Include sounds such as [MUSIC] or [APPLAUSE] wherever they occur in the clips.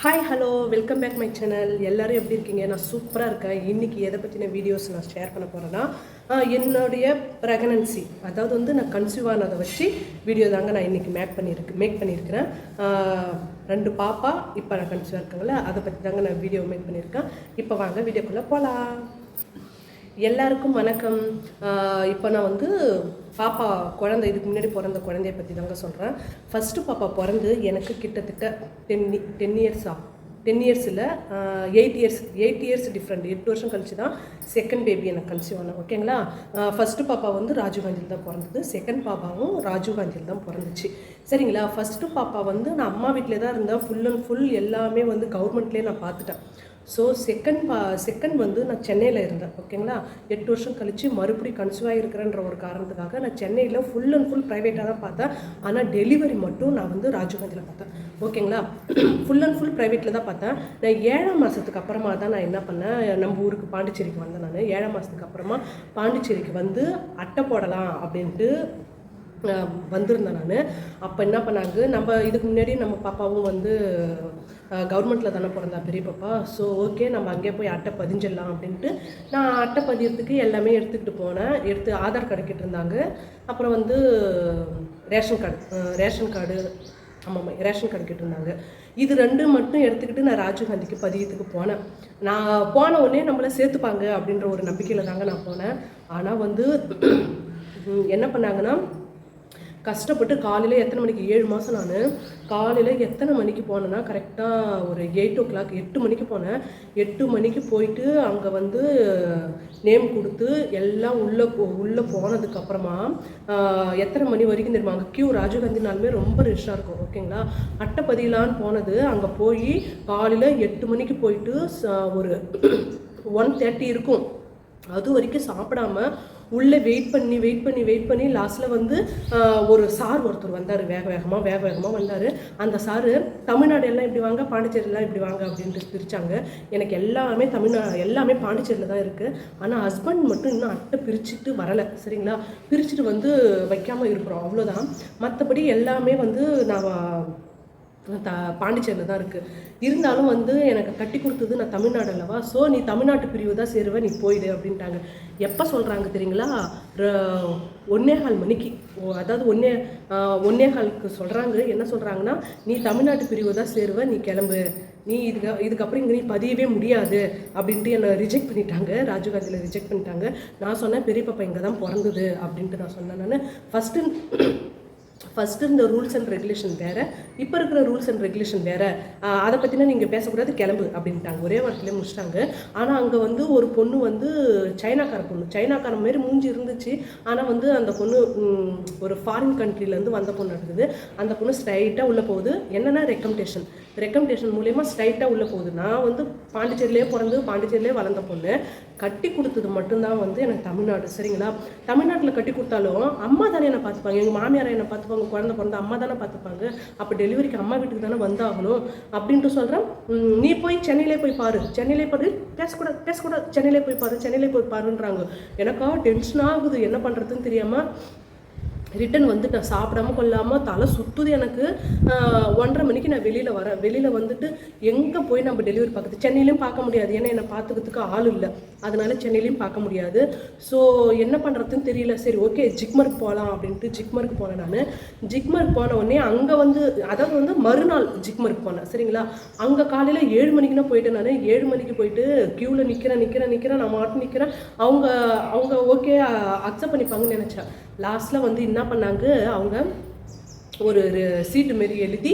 Hi hello welcome back my channel எல்லோரும் எப்படி இருக்கீங்க? நான் சூப்பராக இருக்கேன். இன்றைக்கி எதை பற்றின வீடியோஸ் நான் ஷேர் பண்ண போகிறேன்னா என்னுடைய ப்ரெக்னன்சி அதாவது வந்து நான் கன்சீவ் ஆனதை வச்சு வீடியோ தாங்க நான் இன்றைக்கி மேக் பண்ணியிருக்கு மேக் பண்ணியிருக்கிறேன் ரெண்டு பாப்பா இப்போ நான் கன்சீவாக இருக்காங்களே அதை பற்றி தாங்க நான் வீடியோ மேக் பண்ணியிருக்கேன் இப்போ வாங்க வீடியோக்குள்ளே போகலாம் எல்லாருக்கும் வணக்கம். இப்போ நான் வந்து பாப்பா குழந்தை இதுக்கு முன்னாடி பிறந்த குழந்தைய பற்றி தாங்க சொல்கிறேன் ஃபஸ்ட்டு பாப்பா பிறந்து எனக்கு கிட்டத்தட்ட டென் டென் இயர்ஸா டென் இயர்ஸில் eight years eight years different எட்டு வருஷம் கழிச்சு தான் செகண்ட் பேபி எனக்கு கழிச்சு வந்தேன். ஓகேங்களா ஃபஸ்ட்டு பாப்பா வந்து ராஜீவ்காந்தியில் தான் பிறந்தது. செகண்ட் பாப்பாவும் ராஜீவ்காந்தியில் தான் பிறந்துச்சு. சரிங்களா? ஃபஸ்ட்டு பாப்பா வந்து நான் அம்மா வீட்டிலே தான் இருந்தேன். ஃபுல் அண்ட் ஃபுல் எல்லாமே வந்து கவர்மெண்ட்லேயே நான் பார்த்துட்டேன். ஸோ செகண்ட் பா செகண்ட் வந்து நான் சென்னையில் இருந்தேன் ஓகேங்களா எட்டு வருஷம் கழித்து மறுபடியும் கன்சீவ் ஆகிருக்கிறேன்ற ஒரு காரணத்துக்காக நான் சென்னையில் ஃபுல் அண்ட் ஃபுல் ப்ரைவேட்டாக தான் பார்த்தேன். ஆனால் டெலிவரி மட்டும் நான் வந்து ராஜீவ்காந்தியில் பார்த்தேன் ஓகேங்களா ஃபுல் அண்ட் ஃபுல் ப்ரைவேட்டில் தான் பார்த்தேன். நான் ஏழாம் மாதத்துக்கு அப்புறமா தான் நான் என்ன பண்ணேன் நம்ம ஊருக்கு பாண்டிச்சேரிக்கு வந்தேன் நான். ஏழாம் மாதத்துக்கு அப்புறமா பாண்டிச்சேரிக்கு வந்து அட்டை போடலாம் அப்படின்ட்டு வந்திருந்தேன் நான். அப்போ என்ன பண்ணாங்க நம்ம இதுக்கு முன்னாடி நம்ம பாப்பாவும் வந்து கவர்மெண்ட்டில் தானே பிறந்தா பெரிய பாப்பா. ஸோ ஓகே நம்ம அங்கேயே போய் அட்டை பதிஞ்சிடலாம் அப்படின்ட்டு நான் அட்டை பதியறதுக்கு எல்லாமே எடுத்துக்கிட்டு போனேன். எடுத்து ஆதார் கார்டு கேட்டிருந்தாங்க அப்புறம் வந்து ரேஷன் கார்டு ரேஷன் கார்டு ஆமாம் ரேஷன் கார்டு கேட்டிருந்தாங்க இது ரெண்டு மட்டும் எடுத்துக்கிட்டு நான் ராஜீவ்காந்திக்கு பதியத்துக்கு போனேன். நான் போன உடனே நம்மளை சேர்த்துப்பாங்க அப்படின்ற ஒரு நம்பிக்கையில் தாங்க நான் போனேன். ஆனால் வந்து [CLEARS THROAT] என்ன பண்ணாங்கன்னா கஷ்டப்பட்டு காலையில் எத்தனை மணிக்கு? ஏழு மாதம் நான். காலையில் எத்தனை மணிக்கு போனேன்னா கரெக்டாக ஒரு எயிட் ஓ கிளாக் எட்டு மணிக்கு போனேன். எட்டு மணிக்கு போயிட்டு அங்கே வந்து நேம் கொடுத்து எல்லாம் உள்ளே போ உள்ளே போனதுக்கப்புறமா எத்தனை மணி வரைக்கும் தெரியுமா? அங்கே கியூ ராஜீவ்காந்தினாலுமே ரொம்ப ரிஷ்ஷாக இருக்கும் ஓகேங்களா அட்டப்பதியிலான்னு போனது. அங்கே போய் காலையில் எட்டு மணிக்கு போயிட்டு ச- ஒரு [CLEARS THROAT] ஒன் தேர்ட்டி இருக்கும். அது வரைக்கும் சாப்பிடாம உள்ளே வெயிட் பண்ணி வெயிட் பண்ணி வெயிட் பண்ணி லாஸ்ட்டில் வந்து ஒரு சார் ஒருத்தர் வந்தார். வேக வேகமாக வேக வேகமாக வந்தார். அந்த சாரு தமிழ்நாடு எல்லாம் இப்படி வாங்க பாண்டிச்சேரியெல்லாம் இப்படி வாங்க அப்படின்ட்டு பிரித்தாங்க எனக்கு எல்லாமே தமிழ்நாடு எல்லாமே பாண்டிச்சேரியில் தான் இருக்குது ஆனால் ஹஸ்பண்ட் மட்டும் இன்னும் அட்டை பிரிச்சுட்டு வரலை. சரிங்களா? பிரிச்சுட்டு வந்து வைக்காமல் இருக்கிறோம். அவ்வளோதான் மற்றபடி எல்லாமே வந்து நான் தா பாண்டிச்சேரியில் தான் இருக்குது இருந்தாலும் வந்து எனக்கு கட்டி கொடுத்தது நான் தமிழ்நாடு அல்லவா? ஸோ நீ தமிழ்நாட்டு பிரிவு தான் சேருவ நீ போயிடு அப்படின்ட்டாங்க. எப்போ சொல்கிறாங்க தெரியுங்களா? ர- ஒன்னே கால் மணிக்கு. ஓ, அதாவது ஒன்னே ஒன்னே காலுக்கு சொல்கிறாங்க என்ன சொல்கிறாங்கன்னா நீ தமிழ்நாட்டு பிரிவு தான் சேருவ நீ கிளம்பு. நீ இதுக்கு இதுக்கப்புறம் இங்கே நீ பதியவே முடியாது அப்படின்ட்டு என்னை ரிஜெக்ட் பண்ணிட்டாங்க. ராஜீவ்காந்தியில் ரிஜெக்ட் பண்ணிட்டாங்க. நான் சொன்னேன் பெரிய பாப்பா இங்கே தான் பிறந்தது அப்படின்ட்டு நான் சொன்னேன் நான். ஃபஸ்ட்டு ஃபஸ்ட்டு இந்த ரூல்ஸ் அண்ட் ரெகுலேஷன் வேறு இப்போ இருக்கிற ரூல்ஸ் அண்ட் ரெகுலேஷன் வேறு. அதை பற்றினா நீங்கள் பேசக்கூடாது கிளம்பு அப்படின்ட்டாங்க. ஒரே வாரத்துலேயே முடிச்சிட்டாங்க. ஆனால் அங்கே வந்து ஒரு பொண்ணு வந்து சைனாக்கார பொண்ணு. சைனாக்கார மாரி மூஞ்சி இருந்துச்சு. ஆனால் வந்து அந்த பொண்ணு ஒரு ஃபாரின் கண்ட்ரிலேருந்து வந்த பொண்ணு இருக்குது அந்த பொண்ணு ஸ்ட்ரைட்டாக உள்ளே போகுது. என்னென்னா ரெக்கமெண்டேஷன் ரெக்கமெண்டேஷன் மூலயமா ஸ்ட்ரைட்டாக உள்ளே போகுது. நான் வந்து பாண்டிச்சேரியிலே பிறந்து பாண்டிச்சேரியிலே வளர்ந்த பொண்ணு. கட்டி கொடுத்தது மட்டும்தான் வந்து எனக்கு தமிழ்நாடு. சரிங்களா? தமிழ்நாட்டில் கட்டி கொடுத்தாலும் அம்மா தானே என்னை பார்த்துப்பாங்க. எங்கள் மாமியாரை என்னை பார்த்துப்பாங்க. குழந்தை பிறந்த அம்மா தானே பார்த்துப்பாங்க. அப்போ டெலிவரிக்கு அம்மா வீட்டுக்கு தானே வந்தாகணும் அப்படின்ட்டு சொல்கிறேன் நீ போய் சென்னையிலே போய் பாரு. சென்னையிலே பாரு. பேசக்கூடாது பேசக்கூடாது. சென்னையிலே போய் பாரு. சென்னையிலே போய் பாருன்றாங்க. எனக்கா டென்ஷன் ஆகுது. என்ன பண்ணுறதுன்னு தெரியாமல் ரிட்டன் வந்து நான் சாப்பிடாம கொள்ளாமல் தலை சுத்துது எனக்கு. ஒன்றரை மணிக்கு நான் வெளியில் வரேன். வெளியில் வந்துட்டு எங்கே போய் நம்ம டெலிவரி பார்க்குறது? சென்னையிலையும் பார்க்க முடியாது. ஏன்னா என்னை பார்த்துக்கிறதுக்கு ஆள் இல்லை. அதனால சென்னையிலையும் பார்க்க முடியாது. ஸோ என்ன பண்ணுறதுன்னு தெரியல. சரி ஓகே ஜிக்மர்க் போகலாம் அப்படின்ட்டு ஜிக்மர்க் போனேன் நான். ஜிக்மர்க் போன உடனே அங்கே வந்து அதாவது வந்து மறுநாள் ஜிக்மர்க் போனேன். சரிங்களா? அங்கே காலையில் ஏழு மணிக்குன்னா போயிட்டேன் நான். ஏழு மணிக்கு போயிட்டு க்யூவில் நிற்கிறேன் நிற்கிறேன் நிற்கிறேன் நான் மாட்டு நிற்கிறேன் அவங்க அவங்க ஓகே அக்செப்ட் பண்ணிப்பாங்கன்னு நினச்சேன். லாஸ்ட்டில் வந்து என்ன பண்ணாங்க? அவங்க ஒரு சீட்டு மாரி எழுதி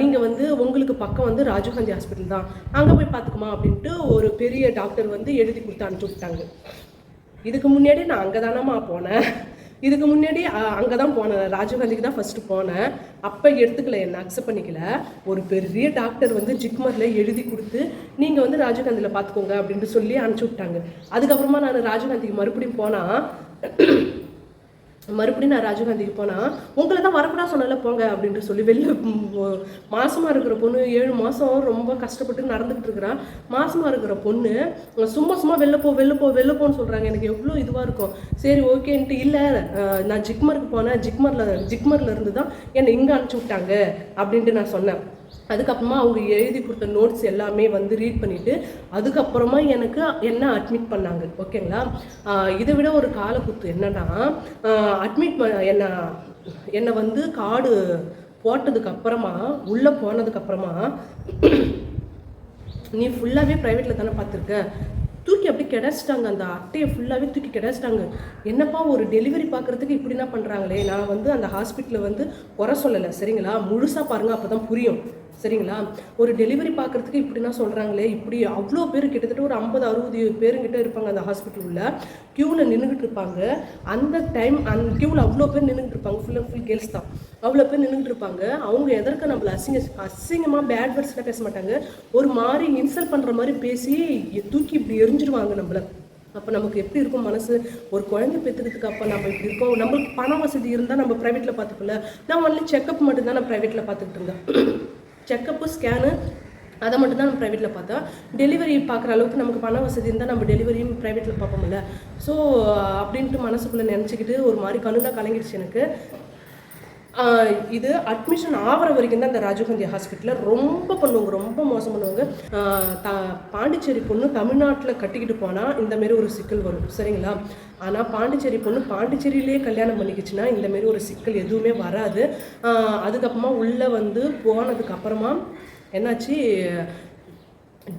நீங்கள் வந்து உங்களுக்கு பக்கம் வந்து ராஜீவ்காந்தி ஹாஸ்பிட்டல் தான். அங்கே போய் பார்த்துக்குமா அப்படின்ட்டு ஒரு பெரிய டாக்டர் வந்து எழுதி கொடுத்து அனுப்பிச்சு விட்டாங்க இதுக்கு முன்னாடி நான் அங்கே தானம்மா போனேன். இதுக்கு முன்னாடி அங்கே தான் போனேன். ராஜீவ்காந்திக்கு தான் ஃபஸ்ட்டு போனேன். அப்போ எடுத்துக்கல என்னை அக்செப்ட் பண்ணிக்கல. ஒரு பெரிய டாக்டர் வந்து ஜிக்மரில் எழுதி கொடுத்து நீங்கள் வந்து ராஜீவ்காந்தியில் பார்த்துக்கோங்க அப்படின்ட்டு சொல்லி அனுப்பிச்சி விட்டாங்க. அதுக்கப்புறமா நான் ராஜீவ்காந்திக்கு மறுபடியும் போனால் மறுபடியும் நான் ராஜீவ்காந்திக்கு போனால் உங்களை தான் வரக்கூடாது சொன்னால போங்க அப்படின்ட்டு சொல்லி வெளில மாசமாக இருக்கிற பொண்ணு ஏழு மாதம் ரொம்ப கஷ்டப்பட்டு நடந்துக்கிட்டு இருக்கிறான் மாசமாக இருக்கிற பொண்ணு சும்மா சும்மா வெளில போ வெளில போ வெளில போன்னு சொல்கிறாங்க எனக்கு எவ்வளோ இதுவாக இருக்கும். சரி ஓகேன்ட்டு இல்லை நான் ஜிக்மருக்கு போனேன். ஜிக்மரில் ஜிக்மரில் இருந்து தான் என்னை இங்கே அனுப்பிச்சி விட்டாங்க அப்படின்ட்டு நான் சொன்னேன். அதுக்கப்புறமா அவங்க எழுதி கொடுத்த நோட்ஸ் எல்லாமே வந்து ரீட் பண்ணிவிட்டு அதுக்கப்புறமா எனக்கு என்ன அட்மிட் பண்ணாங்க ஓகேங்களா இதை விட ஒரு காலக்குத்து என்னன்னா அட்மிட் என்ன என்னை வந்து கார்டு போட்டதுக்கப்புறமா உள்ளே போனதுக்கப்புறமா நீ ஃபுல்லாகவே ப்ரைவேட்டில் தானே பார்த்துருக்க? தூக்கி அப்படியே கிடச்சிட்டாங்க. அந்த அட்டையை ஃபுல்லாகவே தூக்கி கிடச்சிட்டாங்க. என்னப்பா ஒரு டெலிவரி பார்க்குறதுக்கு இப்படிலாம் பண்ணுறாங்களே நான் வந்து அந்த ஹாஸ்பிட்டலில் வந்து குறை சொல்லலை. சரிங்களா? முழுசாக பாருங்கள் அப்போ தான் புரியும். சரிங்களா? ஒரு டெலிவரி பார்க்குறதுக்கு இப்படின்னா சொல்கிறாங்களே இப்படி அவ்வளோ பேர் கிட்டத்தட்ட ஒரு ஐம்பது அறுபது பேருங்கிட்ட இருப்பாங்க அந்த ஹாஸ்பிட்டல் க்யூவில் நின்றுக்கிட்டு இருப்பாங்க. அந்த டைம் அந்த க்யூவில் அவ்வளோ பேர் நின்றுக்கிட்டு இருப்பாங்க. ஃபுல் அண்ட் ஃபுல் கேர்ள்ஸ் தான். அவ்வளோ பேர் நின்றுட்டு இருப்பாங்க. அவங்க எதற்கு நம்மளை அசிங்க அசிங்கமாக பேட் வேர்ட்ஸ்லாம் பேச மாட்டாங்க? ஒரு மாதிரி இன்சல்ட் பண்ணுற மாதிரி பேசி தூக்கி இப்படி எரிஞ்சிருவாங்க. நம்மள. அப்போ நமக்கு எப்படி இருக்கும் மனசு? ஒரு குழந்தை பெற்றுக்கிறதுக்கு அப்போ நம்ம இப்படி இருக்கோம். நம்மளுக்கு பண வசதி இருந்தால் நம்ம ப்ரைவேட்டில் பார்த்துக்கல. நான் ஒன்லி செக்கப் மட்டும்தான் நான் ப்ரைவேட்டில் பார்த்துக்கிட்டு இருந்தேன். செக்கப்பு ஸ்கேனு அதை மட்டும் தான் நம்ம ப்ரைவேட்டில் பார்த்தா டெலிவரி பார்க்குற அளவுக்கு நமக்கு பண வசதி இருந்தால் நம்ம டெலிவரியும் ப்ரைவேட்டில் பார்ப்போம்ல. ஸோ அப்படின்ட்டு மனசுக்குள்ளே நினச்சிக்கிட்டு ஒரு மாதிரி கண்ணுலாம் கலங்கிடுச்சு எனக்கு. இது அட்மிஷன் ஆகிற வரைக்கும் தான் இந்த ராஜீவ்காந்தி ஹாஸ்பிட்டலில் ரொம்ப பண்ணுவாங்க ரொம்ப மோசம் பண்ணுவாங்க. த பாண்டிச்சேரி பொண்ணு தமிழ்நாட்டில் கட்டிக்கிட்டு போனால் இந்த மாரி ஒரு சிக்கல் வரும் சரிங்களா? ஆனால் பாண்டிச்சேரி பொண்ணு பாண்டிச்சேரியிலே கல்யாணம் பண்ணிக்கிச்சுன்னா இந்த மாரி ஒரு சிக்கல் எதுவுமே வராது. அதுக்கப்புறமா உள்ளே வந்து போனதுக்கப்புறமா என்னாச்சு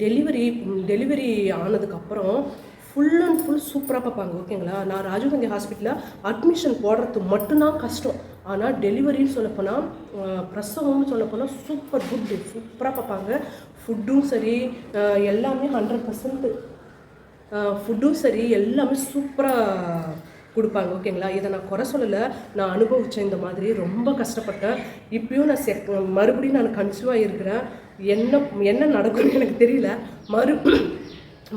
டெலிவரி டெலிவரி ஆனதுக்கப்புறம் ஃபுல் அண்ட் ஃபுல் சூப்பராக பார்ப்பாங்க ஓகேங்களா நான் ராஜீவ்காந்தி ஹாஸ்பிட்டலில் அட்மிஷன் போடுறது மட்டும்தான் கஷ்டம். ஆனால் டெலிவரின்னு சொல்லப்போனால் பிரசவம்னு சொல்லப்போனால் சூப்பர் குட் சூப்பராக பார்ப்பாங்க. ஃபுட்டும் சரி எல்லாமே ஹண்ட்ரட் பர்சன்ட் ஃபுட்டும் சரி எல்லாமே சூப்பராக கொடுப்பாங்க. ஓகேங்களா இதை நான் குறை சொல்லலை. நான் அனுபவித்தேன் இந்த மாதிரி ரொம்ப கஷ்டப்பட்டேன். இப்பயும் நான் செக் மறுபடியும் நான் கன்சியூவாக இருக்கிறேன் என்ன என்ன நடக்கும்னு எனக்கு தெரியல. மறு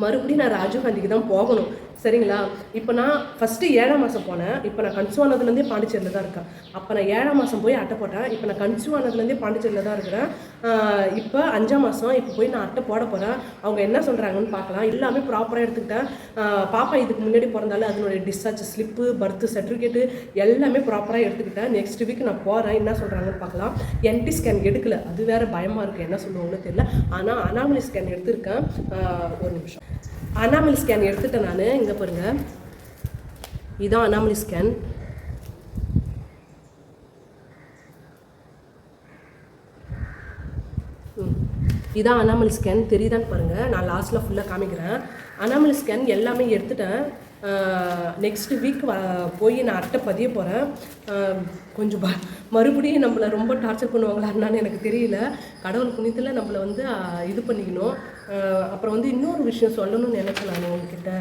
மறுபடியும் நான் ராஜீவ்காந்திக்கு தான் போகணும். சரிங்களா? இப்போ நான் ஃபஸ்ட்டு ஏழாம் மாதம் போனேன். இப்போ நான் கன்சியூவ் ஆனதுலேருந்தே பாண்டிச்சேரியில் தான் இருக்கேன். அப்போ நான் ஏழாம் மாதம் போய் அட்டை போட்டேன். இப்போ நான் கன்சியூவ் ஆனதுலேருந்தே பாண்டிச்சேரியில் தான் இருக்கிறேன். இப்போ அஞ்சாம் மாதம் இப்போ போய் நான் அட்டை போட போகிறேன் அவங்க என்ன சொல்கிறாங்கன்னு பார்க்கலாம். எல்லாமே ப்ராப்பராக எடுத்துக்கிட்டேன். பாப்பா இதுக்கு முன்னாடி பிறந்தாலும் அதனுடைய டிஸ்சார்ஜ் ஸ்லிப்பு பர்த் சர்டிஃபிகேட்டு எல்லாமே ப்ராப்பராக எடுத்துக்கிட்டேன். நெக்ஸ்ட் வீக் நான் போகிறேன் என்ன சொல்கிறாங்கன்னு பார்க்கலாம். என்டி ஸ்கேன் எடுக்கல. அது வேற பயமாக இருக்குது என்ன சொல்லுவாங்கன்னு தெரியல. ஆனால் அனாமலி ஸ்கேன் எடுத்திருக்கேன். ஒரு நிமிஷம். அனாமலி ஸ்கேன் எடுத்துட்டேன் நான். இங்கே பாருங்க. இதுதான் அனாமலி ஸ்கேன் ம். இதான் அனாமல் ஸ்கேன் தெரியுதான்னு பாருங்கள் நான் லாஸ்ட்டில் ஃபுல்லாக காமிக்கிறேன். அனாமல் ஸ்கேன் எல்லாமே எடுத்துட்டேன். நெக்ஸ்ட் வீக் போய் நான் அட்டை பதிய போகிறேன் கொஞ்சம் மறுபடியும் நம்மளை ரொம்ப டார்ச்சர் பண்ணுவாங்களான்னு எனக்கு தெரியல. கடவுள் புண்ணியத்தில் நம்மளை வந்து இது பண்ணிக்கணும். அப்புறம் வந்து இன்னொரு விஷயம் சொல்லணும்னு நினைச்சேன் நான் உங்ககிட்ட.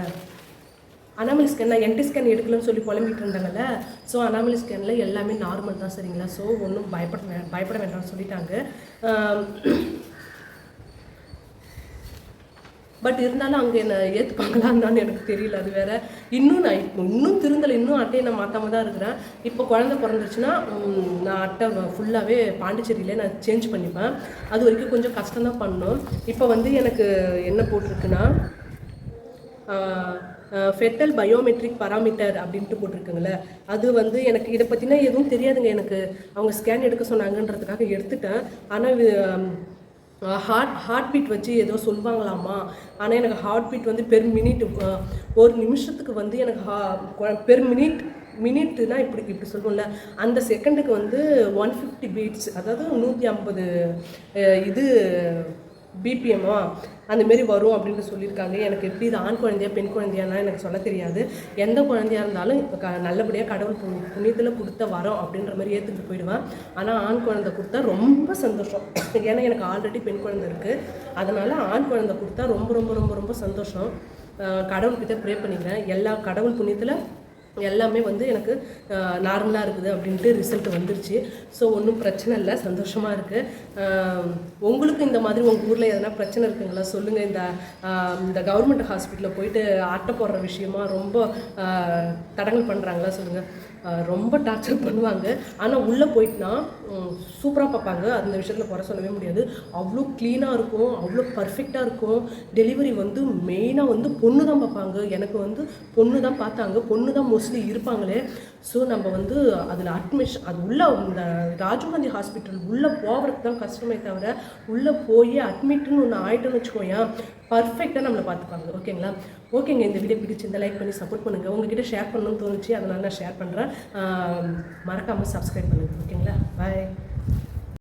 அனாமலி ஸ்கேன் நான் என்டி ஸ்கேன் எடுக்கலன்னு சொல்லி புலம்பிட்டு இருந்தாங்கல்ல ஸோ அனாமலி ஸ்கேனில் எல்லாமே நார்மல் தான் சரிங்களா? ஸோ ஒன்றும் பயப்பட பயப்பட வேண்டாம்னு சொல்லிட்டாங்க. பட் இருந்தாலும் அங்கே என்னை ஏற்றுப்பாங்களான்னு எனக்கு தெரியல. அது வேற இன்னும் நான் இப்போ இன்னும் திருந்தலை இன்னும் அட்டையை நான் மாற்றாம தான் இருக்கிறேன். இப்போ குழந்தை பிறந்துருச்சுன்னா நான் அட்டை ஃபுல்லாகவே பாண்டிச்சேரியிலே நான் சேஞ்ச் பண்ணிப்பேன். அது வரைக்கும் கொஞ்சம் கஷ்டம் தான் பண்ணணும். இப்போ வந்து எனக்கு என்ன போட்டிருக்குன்னா ஃபெட்டல் பயோமெட்ரிக் பராமீட்டர் அப்படின்ட்டு போட்டிருக்குங்களே அது வந்து எனக்கு இதை பற்றினா எதுவும் தெரியாதுங்க எனக்கு. அவங்க ஸ்கேன் எடுக்க சொன்னாங்கன்றதுக்காக எடுத்துட்டேன். ஆனால் ஹார்ட் ஹார்ட் பீட் வச்சு ஏதோ சொல்லுவாங்களாமா ஆனால் எனக்கு ஹார்ட் பீட் வந்து பெர் மினிட் ஒரு நிமிஷத்துக்கு வந்து எனக்கு ஹா பெர் மினிட் மினிட்னா இப்படி இப்படி சொல்லுவோம்ல அந்த செகண்டுக்கு வந்து ஒன் ஃபிஃப்டி பீட்ஸ் அதாவது நூற்றி ஐம்பது இது பிபிஎம்மா அந்த மாரி வரும் அப்படின்னு சொல்லியிருக்காங்க. எனக்கு எப்படி இது ஆண் குழந்தையா பெண் குழந்தையானா எனக்கு சொல்ல தெரியாது. எந்த குழந்தையா இருந்தாலும் இப்போ க நல்லபடியாக கடவுள் பு புண்ணியத்தில் கொடுத்த வரோம் அப்படின்ற மாதிரி ஏற்றுக்கிட்டு போயிடுவேன். ஆனால் ஆண் குழந்தை கொடுத்தா ரொம்ப சந்தோஷம். ஏன்னா எனக்கு ஆல்ரெடி பெண் குழந்தை இருக்குது அதனால் ஆண் குழந்தை கொடுத்தா ரொம்ப ரொம்ப ரொம்ப ரொம்ப சந்தோஷம். கடவுள்கிட்ட ப்ரே பண்ணிக்கிறேன். எல்லா கடவுள் புண்ணியத்தில் எல்லாமே வந்து எனக்கு நார்மலாக இருக்குது அப்படின்ட்டு ரிசல்ட் வந்துருச்சு. ஸோ ஒன்றும் பிரச்சனை இல்லை சந்தோஷமாக இருக்குது உங்களுக்கு இந்த மாதிரி உங்கள் ஊரில் எதனா பிரச்சனை இருக்குங்களா? சொல்லுங்கள் இந்த இந்த கவர்மெண்ட் ஹாஸ்பிட்டலில் போயிட்டு அட்டை போடுற விஷயமா ரொம்ப தடங்கல் பண்ணுறாங்களா சொல்லுங்கள் ரொம்ப டார்ச்சர் பண்ணுவாங்க. ஆனால் உள்ளே போயிட்டுனா சூப்பராக பார்ப்பாங்க. அந்த விஷயத்தில் குறை சொல்லவே முடியாது. அவ்வளோ க்ளீனாக இருக்கும். அவ்வளோ பர்ஃபெக்டாக இருக்கும். டெலிவரி வந்து மெயினாக வந்து பொண்ணு தான் பார்ப்பாங்க. எனக்கு வந்து பொண்ணு தான் பார்த்தாங்க. பொண்ணு தான் மோஸ்ட்லி இருப்பாங்களே. ஸோ நம்ம வந்து அதில் அட்மிஷன் அது உள்ள இந்த ராஜீவ்காந்தி ஹாஸ்பிட்டல் உள்ளே போகிறதுக்கு தான் கஷ்டமே தவிர உள்ளே போய் அட்மிட்னு ஒன்று ஆயிட்டோன்னு வச்சுக்கோயேன். பர்ஃபெக்டாக நம்மளை பார்த்துப்பாங்க. ஓகேங்களா ஓகேங்க இந்த வீடியோ பிடிச்சிருந்தா லைக் பண்ணி சப்போர்ட் பண்ணுங்கள் உங்ககிட்ட ஷேர் பண்ணணும்னு தோணுச்சு அதனால நான் ஷேர் பண்ணுறேன் மறக்காமல் சப்ஸ்கிரைப் பண்ணுங்கள் ஓகேங்களா பாய்